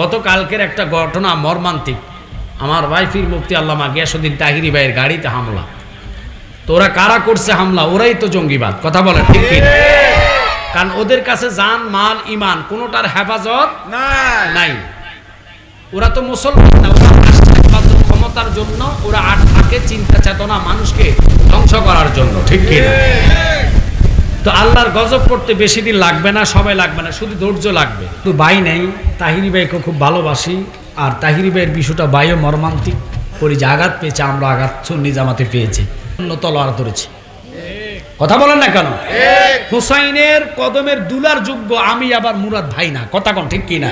গতকালকের একটা ঘটনা মর্মান্তিক। আমার ওয়াইফির মুফতি আল্লামা গিয়াসুদ্দিন তাহিরি ভাইয়ের গাড়িতে হামলা। তো ওরা কারা করছে হামলা? ওরাই তো জঙ্গিবাদ। কথা বলে ঠিক কারণ ওদের কাছে জান মাল ইমান কোনোটার হেফাজত নাই। নাই। ওরা তো মুসলমান না ওরা ক্ষমতার জন্য ওরা আর থাকে চিন্তা চেতনা মানুষকে ধ্বংস করার জন্য ঠিক কি না? তো আল্লাহর গজব করতে বেশি দিন লাগবে না সময় লাগবে না শুধু ধৈর্য লাগবে। তো ভাই নেই তাহিরি ভাইকে খুব ভালোবাসি আর তাহিরি ভাইয়ের বিষয়টা বাইও মর্মান্তিক করি যে আঘাত পেয়েছে আমরা আঘাত সুন্নি জামাতে পেয়েছি অন্য তলোয়ার ধরেছি। কথা বলেন না কেন? হুসাইনের কদমের দুলার যোগ্য আমি আবার মুরাদ ভাই না কথা কোন ঠিক কি না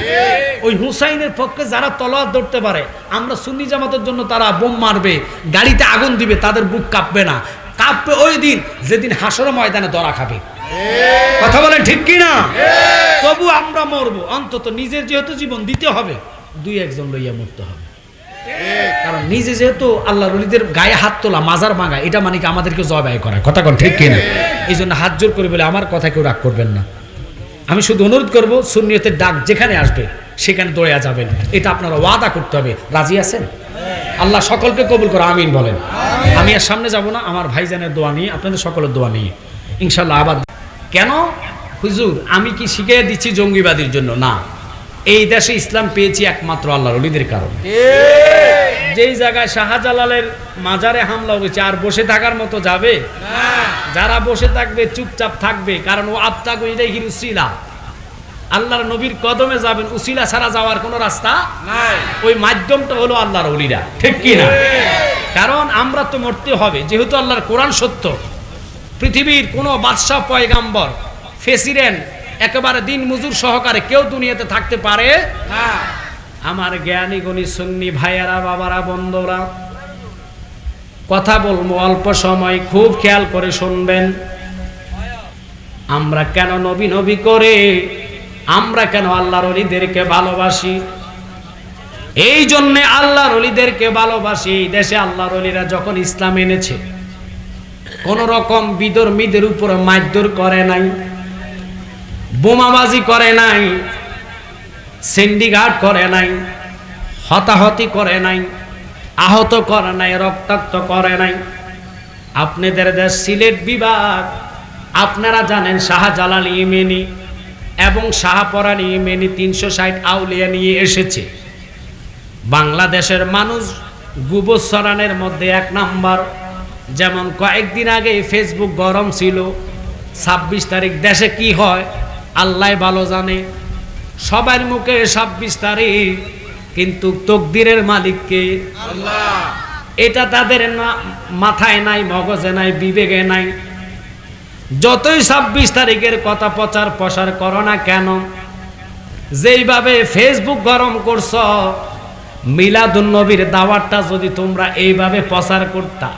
ওই হুসাইনের পক্ষে যারা তলোয়ার ধরতে পারে আমরা সুন্নি জামাতের জন্য তারা বোম মারবে গাড়িতে আগুন দিবে তাদের বুক কাঁপবে না। কাঁপবে ওই দিন যেদিন হাসর ময়দানে দরা খাবে। কথা বলেন ঠিক কি না তবু আমরা মরবো। অন্তত নিজের যেহেতু জীবন দিতে হবে দুই একজন লইয়া মরতে হবে। কারণ নিজে যেহেতু আল্লাহ রলিদের গায়ে হাত তোলা মাজার ভাঙা এটা মানে কি আমাদেরকে জবাই করা? কথা কোন ঠিক কিনা? এই জন্য হাত জোর করে বলে আমার কথা কেউ রাগ করবেন না। আমি শুধু অনুরোধ করব সুন্নিয়তের ডাক যেখানে আসবে সেখানে দৌড়ে যাবেন। এটা আপনারা ওয়াদা করতে হবে। রাজি আছেন? আল্লাহ সকলকে কবুল করে আমিন বলেন। আমি আর সামনে যাব না, আমার ভাইজানের দোয়া নিয়ে, আপনাদের সকলের দোয়া নিয়ে। ইনশাল্লাহ আবার কেন? হুজুর, আমি কি শিখিয়ে দিচ্ছি জঙ্গিবাদীর জন্য? না। এই দেশে ইসলাম পেয়েছি একমাত্র আল্লাহ রলিদের কারণে। যেই জায়গায় শাহজালালের মাজারে হামলা হয়েছে, আর বসে থাকার মতো যাবে? যারা বসে থাকবে, চুপচাপ থাকবে, কারণ ও আত্মাগু এটাই উসিলা আল্লাহর নবীর কদমে যাবেন উসিলা ছাড়া যাওয়ার কোনো রাস্তা নাই। ওই মাধ্যমটা হলো আল্লাহর অলিরা ঠিক কি না? কারণ আমরা তো মরতে হবে যেহেতু আল্লাহর কোরআন সত্য। পৃথিবীর কোনো বাদশাহ পয়গাম্বর ফেসিডেন্ট একেবারে দিন মজুর সহকারে কেউ দুনিয়াতে থাকতে পারে না। আমার জ্ঞানী গণী সুন্নি ভাইয়ারা বাবারা বন্ধুরা কথা বলব অল্প সময় খুব খেয়াল করে শুনবেন। আমরা কেন নবী নবী করে আমরা কেন আল্লাহর অলিদেরকে ভালোবাসি? এই জন্যে আল্লাহর অলিদেরকে ভালোবাসি। এই দেশে আল্লাহর অলিরা যখন ইসলাম এনেছে কোন রকম বিদর্মীদের উপর মারধর করে নাই, বোমাবাজি করে নাই সিন্ডিঘাট করে নাই, হতাহতি করে নাই, আহত করে নাই, রক্তাক্ত করে নাই। আপনাদের দেশ সিলেট বিভাগ, আপনারা জানেন শাহজালাল ইমেনি এবং শাহপরান ইমেনি তিনশো ষাট আউলিয়া নিয়ে এসেছে। বাংলাদেশের মানুষ গুবসরানের মধ্যে এক নাম্বার। যেমন কয়েকদিন আগে ফেসবুক গরম ছিল ছাব্বিশ তারিখ দেশে কি হয় আল্লাহ ভালো জানে। সবার মুখে ছাব্বিশ তারিখ কিন্তু তকদিরের মালিককে এটা তাদের মাথায় নাই মগজে নাই বিবেকে নাই। যতই ছাব্বিশ তারিখের কথা প্রচার প্রসার করো না কেন যেইভাবে ফেসবুক গরম করছ মিলাদুন নবীর দাওয়াতটা যদি তোমরা এইভাবে প্রচার করতা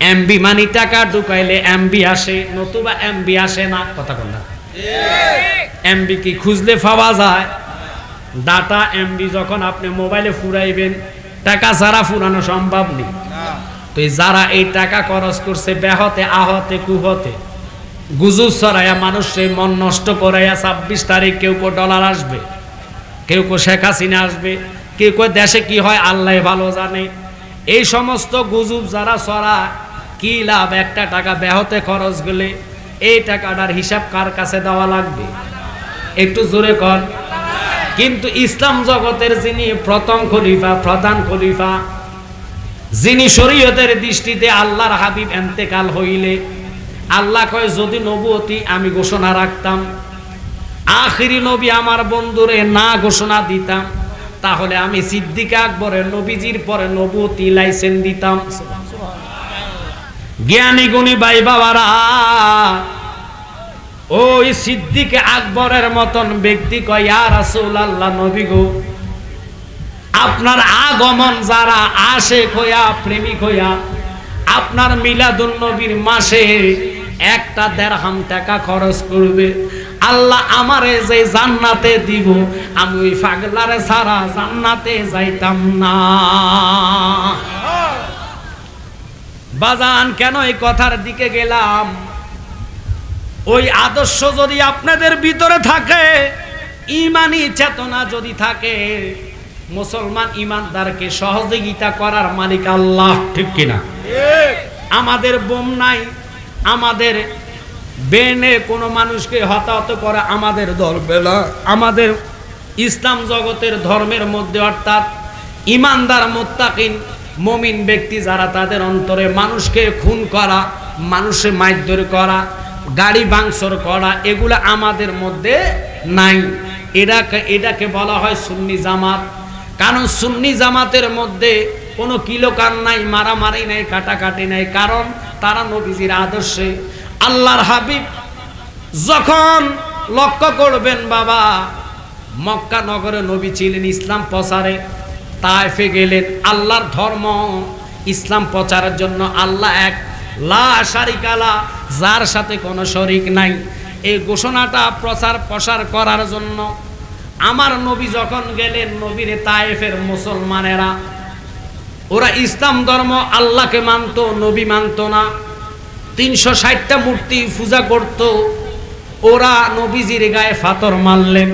এমবি মানি টাকা ঢুকাইলে এমবি আসে নতুবা এমবি আসে না কথা কন না। এমবি কি খুঁজলে পাওয়া যায়? ডাটা এমবি যখন আপনি মোবাইলে ফুরাইবেন টাকা ছাড়া ফুরানো সম্ভব নেই। তো যারা এই টাকা খরচ করছে ব্যাহতে আহতে কুহতে গুজু ছড়াইয়া মানুষের মন নষ্ট করাইয়া ছাব্বিশ তারিখ কেউ কেউ ডলার আসবে, কেউ কেউ শেখ হাসিনা আসবে, কেউ কেউ দেশে কি হয় আল্লাহ ভালো জানে। এই সমস্ত গুজুব যারা ছড়া কি লাভ? একটা টাকা ব্যাহতে খরচ গেলে এই টাকাটার হিসাব কার কাছে দেওয়া লাগবে? একটু জোরে কর কিন্তু ইসলাম জগতের যিনি প্রথম খলিফা, প্রধান খলিফা, যিনি শরীয়তের দৃষ্টিতে আল্লাহর হাবিব এন্তেকাল হইলে আল্লাহ কয়, যদি নবুয়তি আমি ঘোষণা রাখতাম, আখিরি নবী আমার বন্ধুরে না ঘোষণা দিতাম, তাহলে আমি সিদ্দিক আকবরের নবীজির পরে নবুয়তি লাইসেন্স দিতাম। জ্ঞানী গুণী ভাই বাবারা ওই সিদ্দিক আকবরের মতন ব্যক্তি কয় রাসূল আল্লাহ নবী গো, আপনার আগমন যারা আসে হইয়া, প্রেমিক হইয়া, আপনার মিলাদুন নবীর মাসে একটা দেড়হাম টাকা খরচ করবে। আল্লাহ আমারে যে জান্নাতে দিব আমি ওই পাগলারে সারা জান্নাতে যাইতাম না। বাজান কেন এই কথার দিকে গেলাম? ওই আদর্শ যদি আপনাদের ভিতরে থাকে ইমানি চেতনা যদি থাকে মুসলমান ইমানদারকে সহযোগিতা করার মালিক আল্লাহ ঠিক কিনা? আমাদের বোম নাই। আমাদের বেনে কোনো মানুষকে হতাহত করা আমাদের দরবেলা আমাদের ইসলাম জগতের ধর্মের মধ্যে অর্থাৎ ইমানদার, মোত্তাকিন, মমিন ব্যক্তি যারা, তাদের অন্তরে মানুষকে খুন করা, মানুষে মারধর করা, গাড়ি বাংসর করা, এগুলো আমাদের মধ্যে নাই। এটাকে এটাকে বলা হয় সুন্নি জামাত। কারণ সুন্নি জামাতের মধ্যে কোনো কিলোকান নাই, মারামারি নাই, কাটাকাটি নাই। কারণ তারা নবীজির আদর্শে আল্লাহর হাবিব যখন লক্ষ্য করবেন বাবা, মক্কা নগরে নবী ছিলেন, ইসলাম প্রচারে তাইফে গেলেন। আল্লাহর ধর্ম ইসলাম প্রচারের জন্য আল্লাহ এক লা শারিকালা যার সাথে কোনো শরিক নাই। এই ঘোষণাটা প্রচার প্রসার করার জন্য আমার নবী যখন গেলেন, নবীরে তায়েফের মুসলমানেরা ওরা ইসলাম ধর্ম আল্লাহকে মানতো, নবী মানত না। তিনশো ষাটটা মূর্তি পূজা করত। ওরা নবীজির গায়ে ফাতর মারলেন।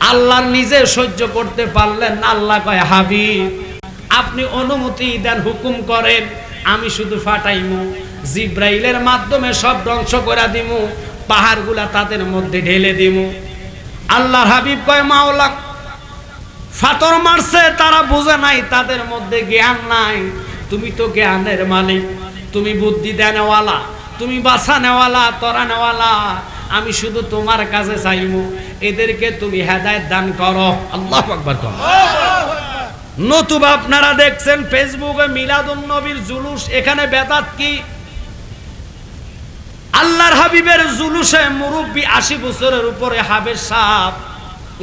আল্লাহ নিজে সহ্য করতে পারলেন আল্লাহ কয়, হাবিব, আপনি অনুমতি দেন, হুকুম করেন, আমি শুধু ফাটাইমু। জিব্রাইলের মাধ্যমে সব ধ্বংস করে দিমু। পাহাড়গুলা তাদের মধ্যে ঢেলে দিমু। আল্লাহর হাবিব কয়, মাওলা ফাতর মারছে, তারা বুঝে নাই, তাদের মধ্যে জ্ঞান নাই। তুমি তো জ্ঞানের মালিক, তুমি বুদ্ধি দেনওয়ালা, তুমি বাসা নেওয়ালা, তরা নেওয়ালা। আমি শুধু তোমার কাছে চাইব এদেরকে তুমি হেদায়ত দান করো। আল্লাহ আকবার কর। নতুবা আপনারা দেখছেন, ফেসবুকে মিলাদুন নবীর জুলুস, এখানে বেদাত কি? আল্লাহর হাবিবের জুলুসে মুরব্বী আশি বছরের উপরে হাবের সাপ।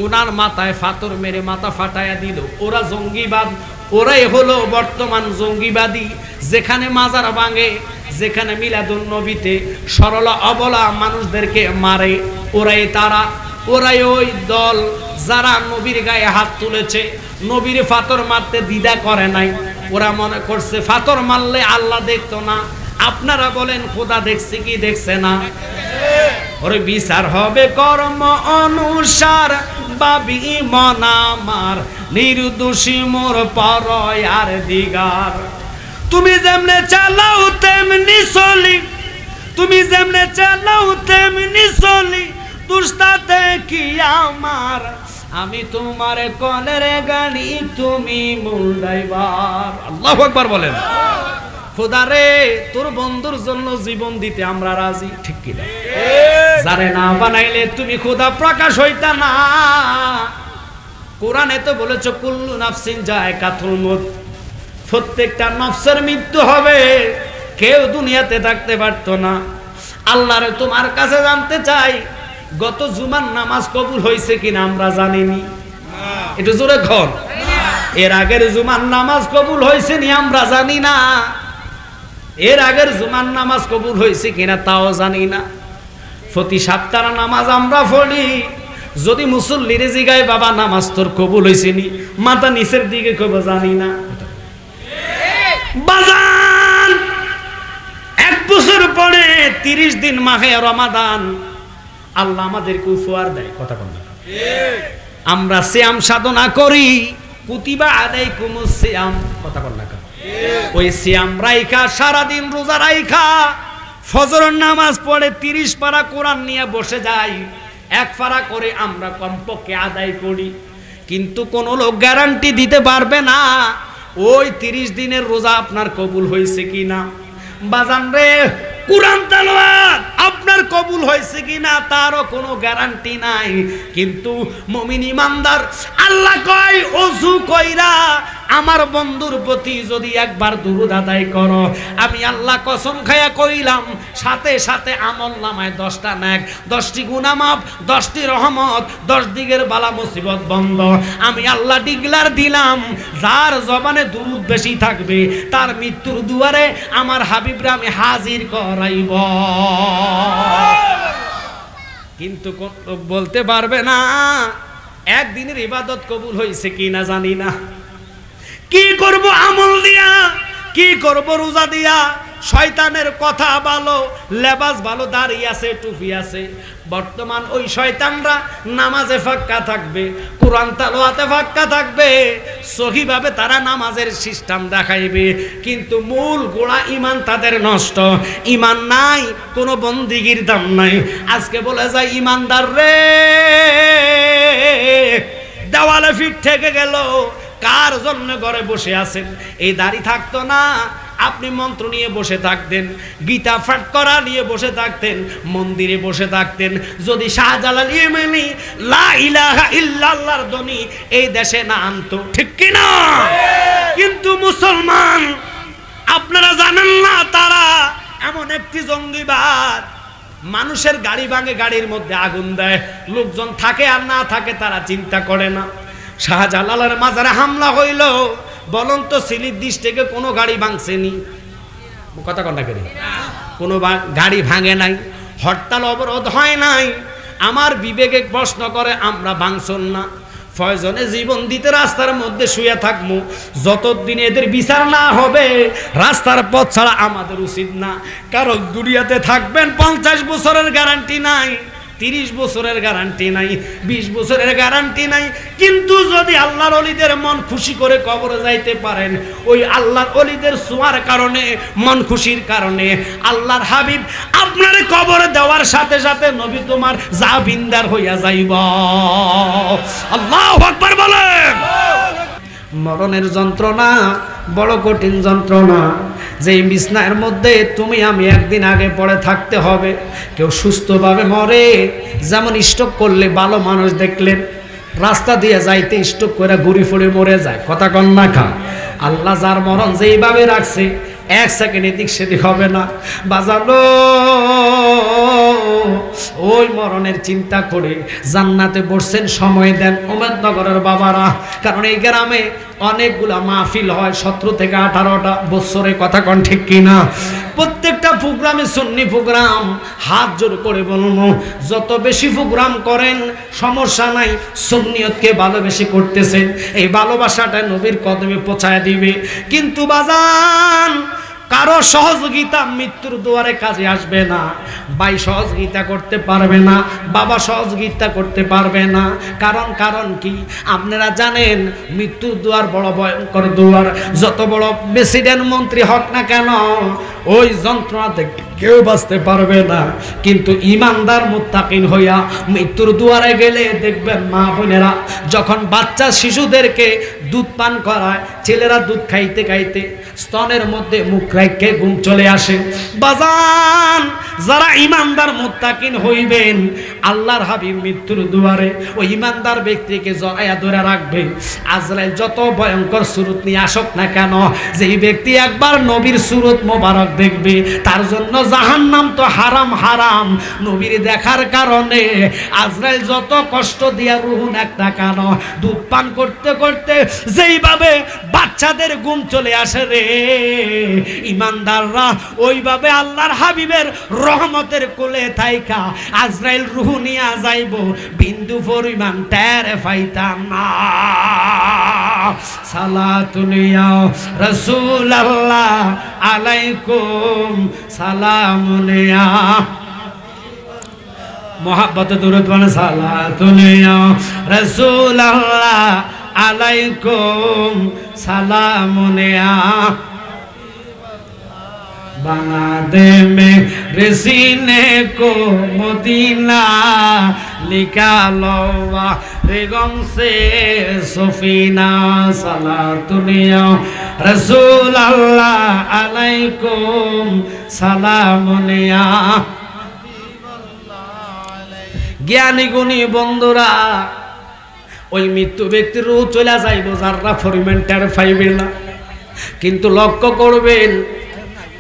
ওনার মাথায় ফাতর মেরে মাথা ফাটায়া দিল। ওরা জঙ্গিবাদ ওরাই হলো বর্তমান জঙ্গিবাদী। যেখানে মাজার ভাঙে যেখানে মিলাদুল নবীতে সরলা অবলা মানুষদেরকে মারে ওরাই তারা ওরাই ওই দল যারা নবীর গায়ে হাত তুলেছে। নবীর ফাতর মারতে দ্বিধা করে নাই। ওরা মনে করছে ফাতর মারলে আল্লাহ দেখতো না। আপনারা বলেন খোদা দেখছে কি দেখছে না? ওর বিচার হবে কর্ম অনুসার। বাবি মনামার নির্দোষী মোর পরয় আর দিগার। তুমি যেমনে চালাও তেমনি চলি, তুমি যেমনে চালাও তেমনি চলি, দুষ্টাতে কি আমার? আমি তোমার কলের গাড়ি, তুমি মূল ড্রাইভার। আল্লাহ একবার বলেন। খোদা রে, তোর বন্ধুর জন্য জীবন দিতে আমরা রাজি, ঠিক কিনা? জানে না বানাইলে তুমি খোদা প্রকাশ হইতা না। কোরআনে তো বলেছ, কুল্লু নাফসিন যায় কাথুল মত প্রত্যেকটা নফসের মৃত্যু হবে, কেউ দুনিয়াতে থাকতে পারতো না। আল্লাহরে তোমার কাছে জানতে চাই, গত জুমার নামাজ কবুল হয়েছে কিনা আমরা জানিনি। একটু জোরে ঘর এর আগের জুমার নামাজ কবুল হয়েছে নি আমরা জানি না। এর আগের জুমার নামাজ কবুল হয়েছে কিনা তাও জানি না। প্রতি সপ্তাহ নামাজ আমরা পড়ি। যদি মুসল্লিরে জিগায় বাবা নামাজ তোর কবুল হয়েছে নি? মাথা নিচের দিকে কব জানি না। বাজান! এক বছর পরে তিরিশ দিন মাহে রমাদান। আল্লাহ আমাদেরকে উপহার দেয়। কথা বল আমরা শ্যাম সাধনা করি। কুতিবা আদায় কুমু শ্যাম। কথা বল না ওই শ্যাম রাইখা সারাদিন রোজা রাইখা। ফজরের নামাজ পড়ে তিরিশ পারা কোরআন নিয়ে বসে যাই, এক পারা করে আমরা কমপক্ষে আদায় করি। কিন্তু কোন লোক গ্যারান্টি দিতে পারবে না, ওই তিরিশ দিনের রোজা আপনার কবুল হয়েছে কি না বাজান রে, কোরআন তালাওয়াত আপনার কবুল হয়েছে কি না তারও কোনো গ্যারান্টি নাই। কিন্তু মমিন ইমানদার, আল্লাহ কয় অজু কইরা আমার বন্ধুর প্রতি যদি একবার দুরুদ আদায় করো, আমি আল্লাহ কসম খায়া কইলাম, সাথে সাথে আমল নামায় দশটা ন্যাক দশটি গুনামাপ, দশটি রহমত, দশ দিকের বালা মুসিবত বন্ধ। আমি আল্লাহ ডিগলার দিলাম, যার জবানে দুরুদ বেশি থাকবে, তার মৃত্যুর দুয়ারে আমার হাবিবরা আমি হাজির করাইব। কিন্তু বলতে পারবে না, একদিনের ইবাদত কবুল হয়েছে কি না জানি না। কি করব আমল দিয়া? কি করব রোজা দিয়া? শয়তানের কথা ভালো লেবাস ভালো দাঁড়িয়ে আছে, টুপি আছে। বর্তমান ওই শয়তানরা নামাজে ফাক্কা থাকবে, কোরআন তালোয়াতে ফাক্কা থাকবে, সহিভাবে তারা নামাজের সিস্টেম দেখাইবে। কিন্তু মূল গোড়া ইমান তাদের নষ্ট। ইমান নাই, কোনো বন্দিগির দাম নাই। আজকে বলে যায় ইমানদার রে, দেওয়ালে ফিট থেকে গেল কার জন্য ঘরে বসে আছেন? এই দাড়ি থাকতো না। আপনি মন্ত্র নিয়ে বসে থাকতেন, গীতা ফাট করা নিয়ে বসে থাকতেন, মন্দিরে বসে থাকতেন। যদি শাহজালাল ইয়েমেনি, লা ইল্লাল্লাহর ধ্বনি এই দেশে না আনতো, ঠিক কি না? কিন্তু মুসলমান, আপনারা জানেন না, তারা এমন একটি জঙ্গিবাদ। মানুষের গাড়ি ভাঙে, গাড়ির মধ্যে আগুন দেয়। লোকজন থাকে আর না থাকে, তারা চিন্তা করে না। শাহজালালের মাজারে হামলা হইল। বলুন তো দিস থেকে কোনো গাড়ি ভাঙছেনি? কথা কন্যা করি কোনো? গাড়ি ভাঙে নাই, হরতাল অবরোধ হয় নাই। আমার বিবেকে প্রশ্ন করে, আমরা ভাঙছন না। ফয়জনে জীবন দিতে রাস্তার মধ্যে শুয়ে থাকব যতদিন এদের বিচার না হবে, রাস্তার পথ ছাড়া আমাদের উচিত না। কারণ দুনিয়াতে থাকবেন পঞ্চাশ বছরের গ্যারান্টি নাই। তিরিশ বছরের গ্যারান্টি নাই, বিশ বছরের গ্যারান্টি নাই। কিন্তু যদি আল্লাহর অলিদের মন খুশি করে কবরে যাইতে পারেন, ওই আল্লাহর অলিদের ছোঁয়ার কারণে, মন খুশির কারণে, আল্লাহর হাবিব আপনার কবরে দেওয়ার সাথে সাথে নবী তোমার যা বিন্দার হইয়া যাইব। আল্লাহ বলেন। মরণের যন্ত্রণা, বড় কঠিন যন্ত্রণা। যেই বিছনার মধ্যে তুমি আমি একদিন আগে পড়ে থাকতে হবে, কেউ সুস্থভাবে মরে, যেমন স্টক করলে ভালো মানুষ দেখলেন, রাস্তা দিয়ে যাইতে স্টক করে ঘুরি ফুড়ে মরে যায়। কথা কন্যা খা। আল্লাহ যার মরণ যেইভাবে রাখছে, এক সেকেন্ড এদিক সেদিক হবে না। বাজালো। ওই মরণের চিন্তা করে জান্নাতে বসছেন, সময় দেন উমেদনগরের বাবারা। কারণ এই গ্রামে অনেকগুলা মাহফিল হয়, সতেরো থেকে আঠারোটা বছরে কথা কন ঠিক কিনা? প্রত্যেকটা প্রোগ্রামে সুন্নি প্রোগ্রাম, হাত জোর করে বলব যত বেশি প্রোগ্রাম করেন, সমস্যা নাই, সুন্নিয়তকে ভালোবেসে করতেছেন। এই ভালোবাসাটা নবীর কদমে পৌঁছায় দিবে। কিন্তু বাজান কারও সহযোগিতা মৃত্যুর দুয়ারে কাজে আসবে না। ভাই সহযোগিতা করতে পারবে না, বাবা সহযোগিতা করতে পারবে না। কারণ কারণ কি? আপনারা জানেন, মৃত্যুর দুয়ার বড় ভয়ঙ্কর দুয়ার। যত বড় প্রেসিডেন্ট মন্ত্রী হোক না কেন, ওই যন্ত্রণা থেকে কেউ বাঁচতে পারবে না। কিন্তু ইমানদার মুত্তাকিন হইয়া মৃত্যুর দুয়ারে গেলে দেখবেন মা বোনেরা, যখন বাচ্চা শিশুদেরকে দুধ পান করায়, ছেলেরা দুধ খাইতে খাইতে স্তনের মধ্যে মুখ রাখে ঘুম চলে আসে। বাজান যারা ইমানদার মুত্তাকিন হইবেন, আল্লাহর হাবিব মৃত্যুর দুয়ারে ওই ইমানদার ব্যক্তিকে জড়াইয়া ধরে রাখবে। আজরাইল যত ভয়ঙ্কর সুরত নিয়ে আসক না কেন, যেই ব্যক্তি একবার নবীর সুরত মোবারক দেখবে, তার জন্য জাহান্নাম তো হারাম হারাম। নবীর দেখার কারণে আজরাইল যত কষ্ট দিয়া রুহুন একটা কেন, দুধ পান করতে করতে যেইভাবে বাচ্চাদের ঘুম চলে আসে রে, ইমানদাররা ওইভাবে আল্লাহর হাবিবের রহমতের কোলে থাইকা আজরাইল রুহু নিয়া যাইব, বিন্দু পরিমাণ টের ফাইতাম না। সালাতুলিয়া রসুল আল্লাহ আলাইকুম সালামুলিয়া মোহাব্বত দুরুদ মানে সালাতুলিয়া রসুল আল্লাহ আলাইকুম সালামুলিয়া दे मेरे सीने को मदीना निकालो रे गम से सफीना सला दुनिया रसूल अल्लाह अलैकुम সালামুনিয়া জ্ঞানী গুণী বন্ধুরা ওই মৃত্যু ব্যক্তির রূপ চলে যাইব যারা পরিমাণ টের পাইবে না কিন্তু লক্ষ্য করবেন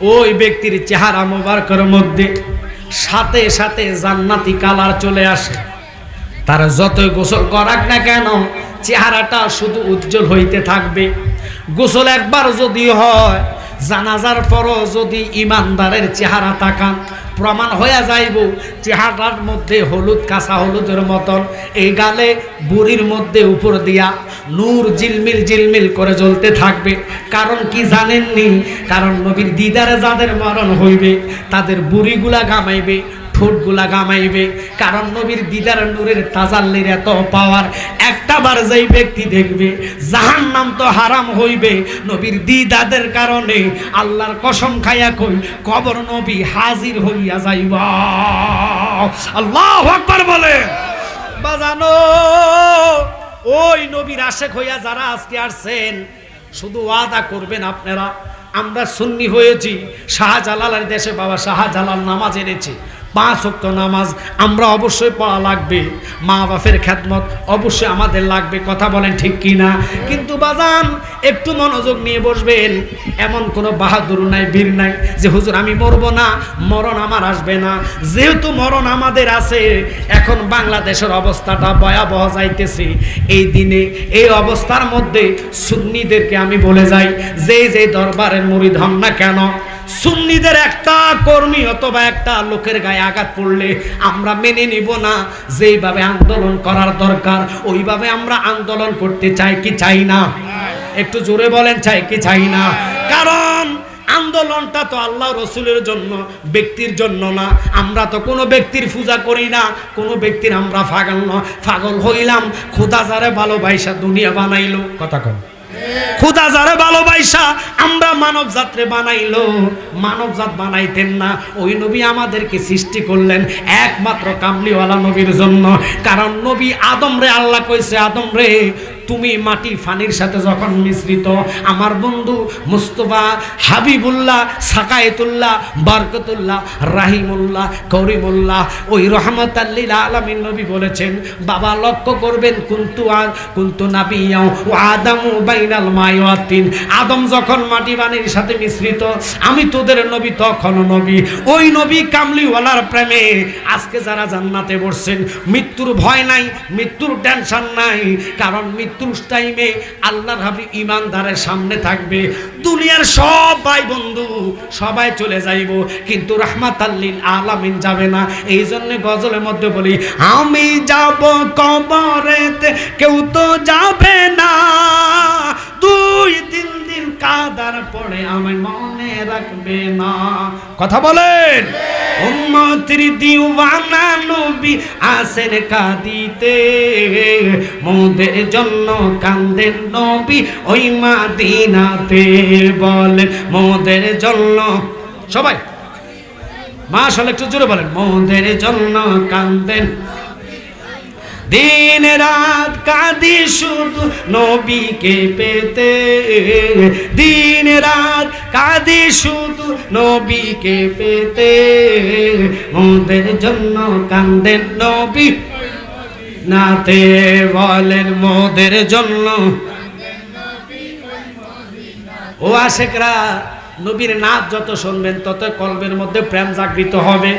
ওই ব্যক্তির চেহারা মোবারকের মধ্যে সাথে সাথে জান্নাতি কালার চলে আসে। তারা যতই গোসল করাক না কেন, চেহারাটা শুধু উজ্জ্বল হইতে থাকবে। গোসল একবার যদি হয়, জানাজার পরও যদি ইমানদারের চেহারা তাকান প্রমাণ হয়ে যাইব চেহারার মধ্যে হলুদ, কাঁচা হলুদের মতন। এই গালে বুড়ির মধ্যে উপর দিয়া নূর জিলমিল জিলমিল করে জ্বলতে থাকবে। কারণ কি জানেননি? কারণ নবীর দিদারে যাদের মরণ হইবে, তাদের বুড়িগুলা গামাইবে ঠোঁটগুলা গামাইবে। কারণ নবীর দিদার নূরের তাজাল্লির এত পাওয়ার একটা বার যেই ব্যক্তি দেখবে জাহান নাম তো হারাম হইবে। নবীর দিদাদের কারণে আল্লাহর কসম খাইয়া কই, কবর নবী হাজির হইয়া যাইবা। আল্লাহ আকবার বলে বাজানো, ওই নবীর আশেক হইয়া যারা আজকে আসছেন, শুধু ওয়াদা করবেন আপনারা। আমরা সুন্নি হয়েছি, শাহজালালের দেশে বাবা শাহজালাল নামাজ এনেছি। পাঁচ অক্ত নামাজ আমরা অবশ্যই পড়া লাগবে। মা বাপের খ্যাতমত অবশ্যই আমাদের লাগবে, কথা বলেন ঠিক কি না কিন্তু বাজান, একটু মনোযোগ নিয়ে বসবেন। এমন কোনো বাহাদুর নাই, বীর নাই যে, হুজুর, আমি মরবো না, মরণ আমার আসবে না। যেহেতু মরণ আমাদের আছে, এখন বাংলাদেশের অবস্থাটা ভয়াবহ যাইতেছে। এই দিনে, এই অবস্থার মধ্যে সুন্নিদেরকে আমি বলে যাই, যে যে দরবারের মুড়ি হন না কেন সুন্নিদের একটা কর্মী অথবা একটা লোকের গায়ে আঘাত পড়লে আমরা মেনে নিব না। যেইভাবে আন্দোলন করার দরকার, ওইভাবে আমরা আন্দোলন করতে চাই কি চাই না? একটু জোরে বলেন, চাই কি চাই না? কারণ আন্দোলনটা তো আল্লাহ রসুলের জন্য, ব্যক্তির জন্য না। আমরা তো কোনো ব্যক্তির পূজা করি না, কোনো ব্যক্তির আমরা পাগল না। পাগল হইলাম, খোদা যারে ভালোবাসা দুনিয়া বানাইলো। কথা কম খুদা যারে ভালোবাসা আমরা মানব জাতরে বানাইলো। মানব জাত বানাইতেন না। ওই নবী আমাদেরকে সৃষ্টি করলেন একমাত্র কামলিওয়ালা নবীর জন্য। কারণ নবী আদম রে, আল্লাহ কইছে, আদম রে তুমি মাটি ফানির সাথে যখন মিশ্রিত, আমার বন্ধু মুস্তফা হাবিবুল্লাহ, সাকায়েতুল্লাহ, বরকতুল্লাহ, রাহিমুল্লাহ, করিমুল্লাহ, ওই রহমত আল্লিল আলমিন নবী বলেছেন, বাবা লক্ষ্য করবেন, কুন্তু আর কুন্তু নাবিয়াও, ও আদামু বাইনাল মায়াতিন। আদম যখন মাটি বানির সাথে মিশ্রিত, আমি তোদের নবী তখন নবী। ওই নবী কামলিওয়ালার প্রেমে আজকে যারা জান্নাতে বসছেন, মৃত্যুর ভয় নাই, মৃত্যুর টেনশন নাই, কারণ মৃত্যুর টাইমে আল্লাহর হাবি ইমানদারের সামনে থাকবে। দুনিয়ার সব ভাই বন্ধু সবাই চলে যাইব, কিন্তু রাহমাত আল্লিল আলামিন যাবে না। এই জন্য গজলের মধ্যে বলি, আমি যাব কবরেতে, কেউ তো যাবে না। দুই, তিন দিন কাদার পড়ে আমি মনে রাখবে না। কথা বলেন। উম্মতির দিওয়ানা নবী আসেন কাঁদিতে। মোদের জন্য কান্দেন নবী ওই মাদিনাতে বলেন মোদের জন্য সবাই মা আসলে একটু জোরে বলেন, মোদের জন্য কান্দেন দিন রাত কাঁদি শুধু নবীকে পেতে। দিন রাত কাঁদি শুধু নবীকে পেতে। মোদের জন্য কান্দেন নবী। নাতে বলেন, মোদের জন্য। ও আশেকরা, নবীর নাচ যত শুনবেন, তত কলবের মধ্যে প্রেম জাগৃত হবে।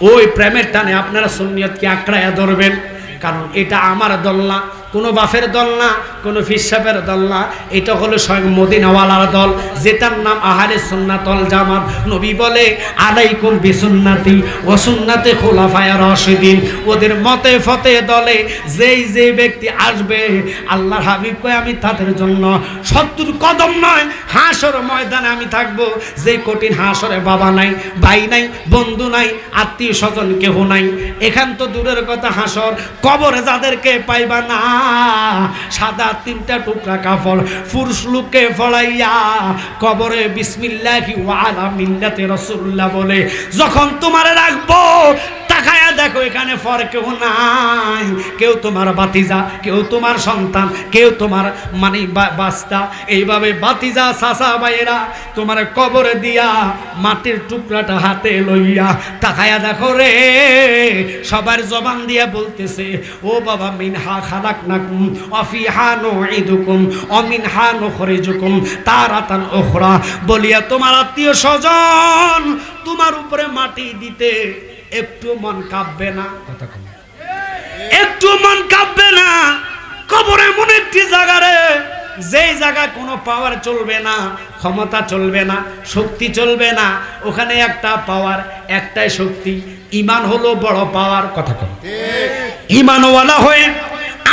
ওই প্রেমের টানে আপনারা সুন্নিয়তকে আঁকড়াইয়া ধরবেন। কারণ এটা আমার দল না। কোনো বাফের দল না, কোনো ফিসাবের দল না। এটা হলো স্বয়ং মদিনাওয়ালার দল, যেটার নাম আহারে সুন্নাতল জামাত। নবী বলে, আলাইকুম বিসুন্নাতি ও সুন্নাতে খোলাফায়া রশিদিন। ওদের মতে ফতে দলে যেই যে ব্যক্তি আসবে, আল্লাহর হাবিব কয়, আমি তাদের জন্য সত্তর কদম নয়, হাঁসর ময়দানে আমি থাকব। যে কঠিন হাঁসরে বাবা নাই, ভাই নাই, বন্ধু নাই, আত্মীয় স্বজন কেহ নাই। এখান তো দূরের কথা, হাঁসর কবরে যাদেরকে পাইবা না। সাদা তিনটা টুকরা কাফল পুরুষ লুকে ফলাইয়া কবরে বিসমিল্লাহি ওয়ালা মিল্লাতে রসুল্লাহ বলে, যখন তোমারে রাখব, তাকায়া দেখো এখানে ফর কেউ নাই। কেউ তোমার বাতিজা কেউ তোমার সন্তান, কেউ তোমার মানে বাস্তা। এইভাবে বাতিজা সাসা বাইরা তোমার কবরে দিয়া মাটির টুকরাটা হাতে লইয়া তাকায়া দেখো রে। সবার জবান দিয়া বলতেছে, ও বাবা মিন হা খালাক নাকুম অফি হানো ইদুকুম অমিন নুইদুকুম অমিনহা নুখরিজুকুম, তারাতান ওখরা বলিয়া তোমার আত্মীয় স্বজন, তোমার উপরে মাটি দিতে একটু মন কাঁপবে না। কথা। একটু মন কাঁপবে না। কবর এমন একটি জায়গা রে যেই জায়গায় কোনো পাওয়ার চলবে না ক্ষমতা চলবে না শক্তি চলবে না ওখানে একটা পাওয়ার একটাই শক্তি ইমান হলো বড় পাওয়ার কথা কম ইমানওয়ালা হয়ে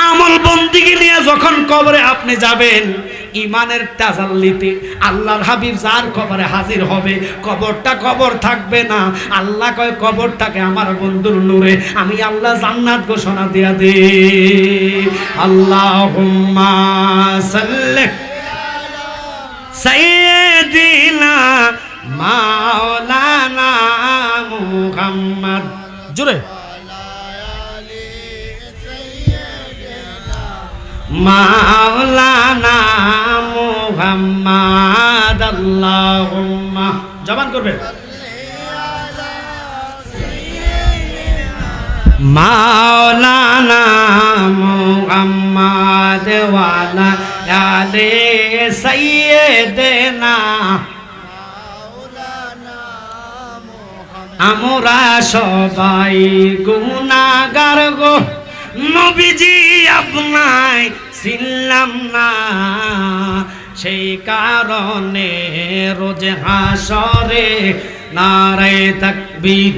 আমল বন্দিকে নিয়ে যখন কবরে আপনি যাবেন ইমানের তাজাল্লিতে আল্লাহর হাবিব যার কবরে হাজির হবে, কবরটা কবর থাকবে না। আল্লাহ কয় কবরটাকে আমার বন্ধুর নূরে। আমি আল্লাহ জান্নাত ঘোষণা দিয়া দে আল্লাহ সাইয়্যিদিনা মাওলানা মুহাম্মদ। জোরে মাওলানা জবান করবে মাওলানা মুহাম্মদ ওয়ালা আলে সাইয়্যিদিনা আমরা সবাই গুনাগার গো। নবীজি আপনাই ছিলাম না। সেই কারণে রোজ হাসরে নারায় তাকবীর।